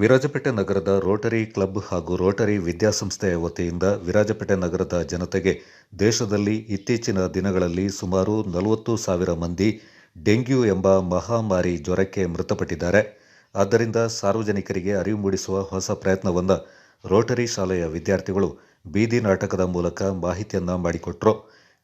ವಿರಾಜಪೇಟೆ ನಗರದ Rotary club ಹಾಗೂ Rotary ವಿದ್ಯಾಸಂಸ್ಥೆಯ ವತಿಯಿಂದ ವಿರಾಜಪೇಟೆ ನಗರದ ಜನತೆಗೆ ದೇಶದಲ್ಲಿ ಇತ್ತೀಚಿನ ದಿನಗಳಲ್ಲಿ ಸುಮಾರು ನಲವತ್ತು ಸಾವಿರ ಮಂದಿ ಡೆಂಗ್ಯೂ ಎಂಬ ಮಹಾಮಾರಿ ಜ್ವರಕ್ಕೆ ಮೃತಪಟ್ಟಿದ್ದಾರೆ. ಆದ್ದರಿಂದ ಸಾರ್ವಜನಿಕರಿಗೆ ಅರಿವು ಮೂಡಿಸುವ ಹೊಸ ಪ್ರಯತ್ನವನ್ನು ರೋಟರಿ ಶಾಲೆಯ ವಿದ್ಯಾರ್ಥಿಗಳು ಬೀದಿ ನಾಟಕದ ಮೂಲಕ ಮಾಹಿತಿಯನ್ನು ಮಾಡಿಕೊಟ್ರು.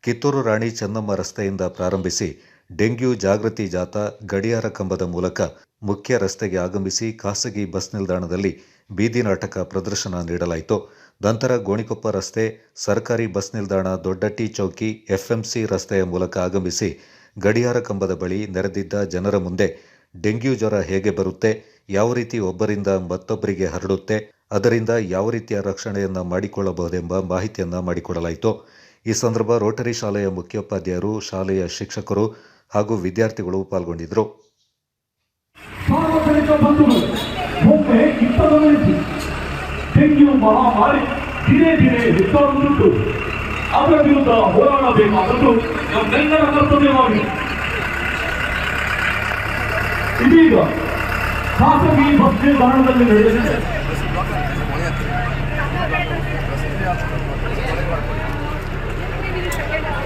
ಕಿತ್ತೂರು ರಾಣಿ ಚೆನ್ನಮ್ಮ ರಸ್ತೆಯಿಂದ ಪ್ರಾರಂಭಿಸಿ ಡೆಂಗ್ಯೂ ಜಾಗೃತಿ ಜಾಥಾ ಗಡಿಯಾರ ಕಂಬದ ಮೂಲಕ ಮುಖ್ಯ ರಸ್ತೆಗೆ ಆಗಮಿಸಿ ಖಾಸಗಿ ಬಸ್ ನಿಲ್ದಾಣದಲ್ಲಿ ಬೀದಿ ನಾಟಕ ಪ್ರದರ್ಶನ ನೀಡಲಾಯಿತು. ನಂತರ ಗೋಣಿಕೊಪ್ಪ ರಸ್ತೆ, ಸರ್ಕಾರಿ ಬಸ್ ನಿಲ್ದಾಣ ದೊಡ್ಡಟ್ಟಿ ಚೌಕಿ, ಎಫ್ಎಂಸಿ ರಸ್ತೆಯ ಮೂಲಕ ಆಗಮಿಸಿ ಗಡಿಯಾರ ಕಂಬದ ಬಳಿ ನೆರೆದಿದ್ದ ಜನರ ಮುಂದೆ ಡೆಂಗ್ಯೂ ಜ್ವರ ಹೇಗೆ ಬರುತ್ತೆ, ಯಾವ ರೀತಿ ಒಬ್ಬರಿಂದ ಮತ್ತೊಬ್ಬರಿಗೆ ಹರಡುತ್ತೆ, ಅದರಿಂದ ಯಾವ ರೀತಿಯ ರಕ್ಷಣೆಯನ್ನು ಮಾಡಿಕೊಳ್ಳಬಹುದೆಂಬ ಮಾಹಿತಿಯನ್ನು ಮಾಡಿಕೊಡಲಾಯಿತು. ಈ ಸಂದರ್ಭ ರೋಟರಿ ಶಾಲೆಯ ಮುಖ್ಯೋಪಾಧ್ಯಾಯರು, ಶಾಲೆಯ ಶಿಕ್ಷಕರು ಹಾಗೂ ವಿದ್ಯಾರ್ಥಿಗಳು ಪಾಲ್ಗೊಂಡಿದ್ದರು. ಸಾರ್ವಜನಿಕ ಬಂಧುಗಳು, ಒಮ್ಮೆ ಇತ್ತ ಗಮನಿಸಿ ಡೆಂಗ್ಯೂ ಮಹಾಮಾರಿ ದಿನೇ ದಿನೇ ಹೆಚ್ಚಾಗುತ್ತಿದ್ದು ಅದರ ವಿರುದ್ಧ ಹೋರಾಡಬೇಕಾದದ್ದು ನಮ್ಮೆಲ್ಲರ ಕರ್ತವ್ಯವಾಗಿದೆ. ಇದೀಗ ಖಾಸಗಿ ಬಸ್ ನಿಲ್ದಾಣದಲ್ಲಿ ನಡೆಯಲಿದೆ.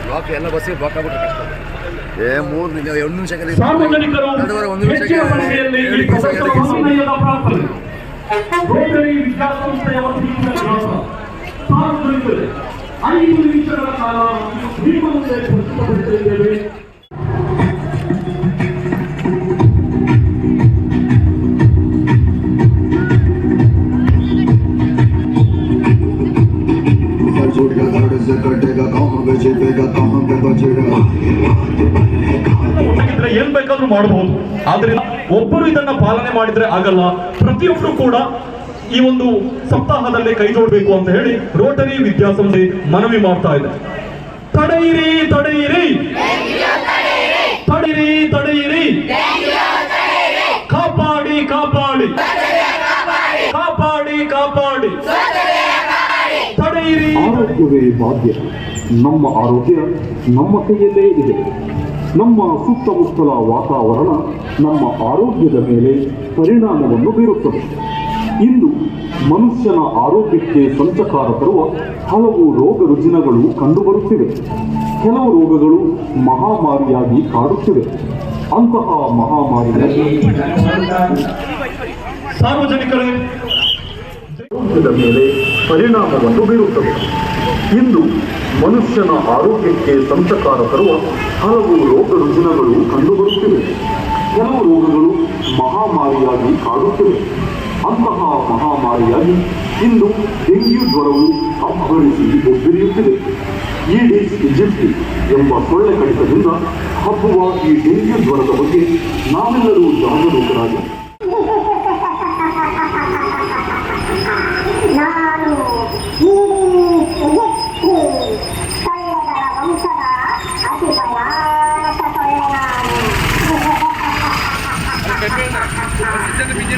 ಬ್ಲಾಕ್ ಎಲ್ಲ ಬಸ್ಸಿಗೆ ಬ್ಲಾಕ್ ಆಗ್ಬಿಟ್ರೆ ಕಷ್ಟ ಏ ಮೂರು ನಿಮಿಷ ಒಂದು ನಿಮಿಷ ಸಾರ್ವಜನಿಕರು ಒಂದು ನಿಮಿಷಕ್ಕೆ ಹೆಚ್ಚಿನ ಸಂಖ್ಯೆಯಲ್ಲಿ ಈ ಎರಡು ನಿಮಿಷ ಪ್ರೊಫೆಸರ್ ವಾಮನಯ್ಯನ ಪ್ರಾರ್ಥನೆ ರೋಟರಿ ವಿದ್ಯಾಸಂಸ್ಥೆಯ ವತಿಯಿಂದ ಗ್ರಾಮ ಸಾರ್ವಜನಿಕರೇ ಐದು ನಿಮಿಷಗಳ ಕಾಲ ನಿಮ್ಮ ಮುಂದೆ ಪ್ರಸ್ತುತಪಡಿಸಲಿದ್ದೇವೆ सर ಏನ್ ಬೇಕಾದ್ರೂ ಮಾಡಬಹುದು. ಆದ್ರಿಂದ ಒಬ್ಬರು ಇದನ್ನ ಪಾಲನೆ ಮಾಡಿದ್ರೆ ಆಗಲ್ಲ. ಪ್ರತಿಯೊಬ್ಬರು ಕೂಡ ಈ ಒಂದು ಸಪ್ತಾಹದಲ್ಲಿ ಕೈ ಜೋಡಬೇಕು ಅಂತ ಹೇಳಿ ರೋಟರಿ ವಿದ್ಯಾಸಂಸ್ಥೆ ಮನವಿ ಮಾಡ್ತಾ ಇದೆ. ತಡೆಯಿರಿ ತಡೆಯಿರಿ. ತಡೆಯಿರಿ ತಡೆಯಿರಿ. ಕಾಪಾಡಿ ಕಾಪಾಡಿ. ಕಾಪಾಡಿ ಕಾಪಾಡಿ. ತಡೆಯಿರಿ. ಆರೋಗ್ಯವೇ ಭಾಗ್ಯ ನಮ್ಮ ಆರೋಗ್ಯ ನಮ್ಮ ಕೈಯಲ್ಲೇ ಇದೆ. ನಮ್ಮ ಸುತ್ತಮುತ್ತಲ ವಾತಾವರಣ ನಮ್ಮ ಆರೋಗ್ಯದ ಮೇಲೆ ಪರಿಣಾಮವನ್ನು ಬೀರುತ್ತದೆ. ಇಂದು ಮನುಷ್ಯನ ಆರೋಗ್ಯಕ್ಕೆ ಸಂಚಕಾರ ತರುವ ಹಲವು ರೋಗ ರುಜಿನಗಳು ಕಂಡುಬರುತ್ತಿವೆ. ಕೆಲವು ರೋಗಗಳು ಮಹಾಮಾರಿಯಾಗಿ ಕಾಡುತ್ತಿವೆ. ಅಂತಹ ಮಹಾಮಾರಿಯಲ್ಲಿ ಸಾರ್ವಜನಿಕರೇ ಆರೋಗ್ಯದ ಮೇಲೆ ಪರಿಣಾಮವನ್ನು ಬೀರುತ್ತದೆ ಇಂದು ಮನುಷ್ಯನ ಆರೋಗ್ಯಕ್ಕೆ ಸಂತಕಾರ ತರುವ ಹಲವು ರೋಗ ರುಜಿನಗಳು ಕಂಡುಬರುತ್ತಿವೆ. ಕೆಲವು ರೋಗಗಳು ಮಹಾಮಾರಿಯಾಗಿ ಕಾಡುತ್ತಿವೆ. ಅಂತಹ ಮಹಾಮಾರಿಯಾಗಿ ಇಂದು ಡೆಂಗ್ಯೂ ಜ್ವರವು ಅಬ್ಬರಿಸಿ ಒಬ್ಬರಿಯುತ್ತಿದೆ ಈಡಿಸ್, ಈಜಿಪ್ಟಿ ಎಂಬ ಸೊಳ್ಳೆ ಕಡಿತದಿಂದ ಹಬ್ಬುವ ಈ ಡೆಂಗ್ಯೂ ಜ್ವರದ ಬಗ್ಗೆ ನಾವೆಲ್ಲರೂ ಜಾಗರೂಕರಾಗಿ పెట్రోల్ సార్ బిజీ